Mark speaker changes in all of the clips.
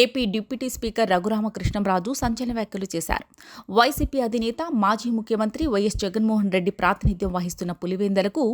Speaker 1: AP deputy speaker Raghurama Krishnam Raju సంచలన వ్యాఖ్యలు చేశారు. వైసీపీ అధినేత మాజీ ముఖ్యమంత్రి వైఎస్ జగన్మోహన్ రెడ్డి ప్రాతినిధ్యం వహిస్తున్న పులివేందలకు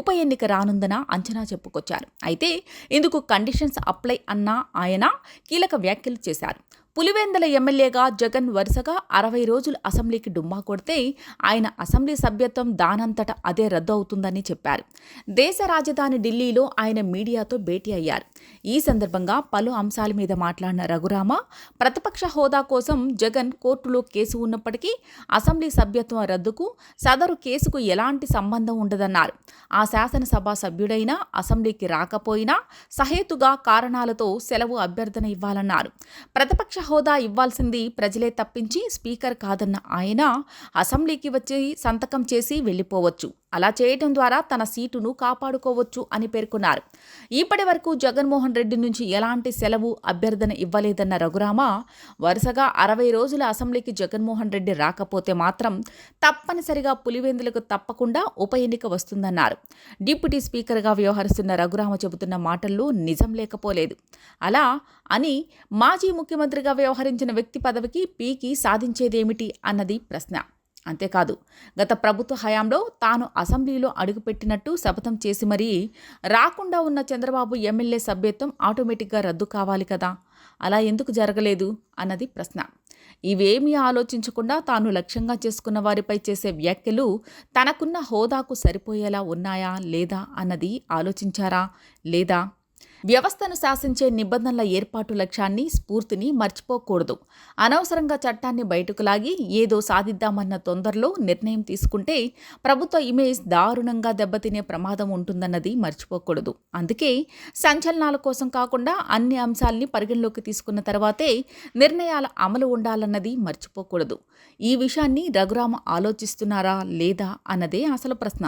Speaker 1: ఉప ఎన్నిక రానుందన అంచనా చెప్పుకొచ్చారు. అయితే ఇందుకు కండిషన్స్ అప్లై అన్న ఆయన కీలక వ్యాఖ్యలు చేశారు. పులివెందల ఎమ్మెల్యేగా జగన్ వరుసగా అరవై రోజులు అసెంబ్లీకి డుమ్మా కొడితే ఆయన అసెంబ్లీ సభ్యత్వం దానంతట అదే రద్దు అవుతుందని చెప్పారు. దేశ రాజధాని ఢిల్లీలో ఆయన మీడియాతో భేటీ అయ్యారు. ఈ సందర్భంగా పలు అంశాల మీద మాట్లాడిన రఘురామ ప్రతిపక్ష హోదా కోసం జగన్ కోర్టులో కేసు ఉన్నప్పటికీ అసెంబ్లీ సభ్యత్వం రద్దుకు సదరు కేసుకు ఎలాంటి సంబంధం ఉండదన్నారు. ఆ శాసనసభ సభ్యుడైనా అసెంబ్లీకి రాకపోయినా సహేతుగా కారణాలతో సెలవు అభ్యర్థన ఇవ్వాలన్నారు. ప్రతిపక్ష హోదా ఇవ్వాల్సింది ప్రజలే తప్పించి స్పీకర్ కాదన్న ఆయన అసెంబ్లీకి వచ్చి సంతకం చేసి వెళ్ళిపోవచ్చు. అలా చేయటం ద్వారా తన సీటును కాపాడుకోవచ్చు అని పేర్కొన్నారు. ఇప్పటి వరకు జగన్మోహన్ రెడ్డి నుంచి ఎలాంటి సెలవు అభ్యర్థన ఇవ్వలేదన్న రఘురామ వరుసగా అరవై రోజుల అసెంబ్లీకి జగన్మోహన్ రెడ్డి రాకపోతే మాత్రం తప్పనిసరిగా పులివెందులకు తప్పకుండా ఉప ఎన్నిక వస్తుందన్నారు. డిప్యూటీ స్పీకర్గా వ్యవహరిస్తున్న రఘురామ చెబుతున్న మాటల్లో నిజం లేకపోలేదు. అలా అని మాజీ ముఖ్యమంత్రిగా వ్యవహరించిన వ్యక్తి పదవికి పీకి సాధించేదేమిటి అన్నది ప్రశ్న. అంతేకాదు గత ప్రభుత్వ హయాంలో తాను అసెంబ్లీలో అడుగుపెట్టినట్టు శపథం చేసి మరీ రాకుండా ఉన్న చంద్రబాబు ఎమ్మెల్యే సభ్యత్వం ఆటోమేటిక్గా రద్దు కావాలి కదా. అలా ఎందుకు జరగలేదు? అన్నది ప్రశ్న. ఇవేమీ ఆలోచించకుండా తాను లక్ష్యంగా చేసుకున్న వారిపై చేసే వ్యాఖ్యలు తనకున్న హోదాకు సరిపోయేలా ఉన్నాయా లేదా అన్నది ఆలోచించారా? లేదా వ్యవస్థను శాసించే నిబంధనల ఏర్పాటు లక్ష్యాన్ని స్ఫూర్తిని మర్చిపోకూడదు. అనవసరంగా చట్టాన్ని బయటకు లాగి ఏదో సాధిద్దామన్న తొందరలో నిర్ణయం తీసుకుంటే ప్రభుత్వ ఇమేజ్ దారుణంగా దెబ్బతినే ప్రమాదం ఉంటుందన్నది మర్చిపోకూడదు. అందుకే సంచలనాల కోసం కాకుండా అన్ని అంశాల్ని పరిగణలోకి తీసుకున్న తర్వాతే నిర్ణయాల అమలు ఉండాలన్నది మర్చిపోకూడదు. ఈ విషయాన్ని రఘురామ ఆలోచిస్తున్నారా లేదా అన్నదే అసలు ప్రశ్న.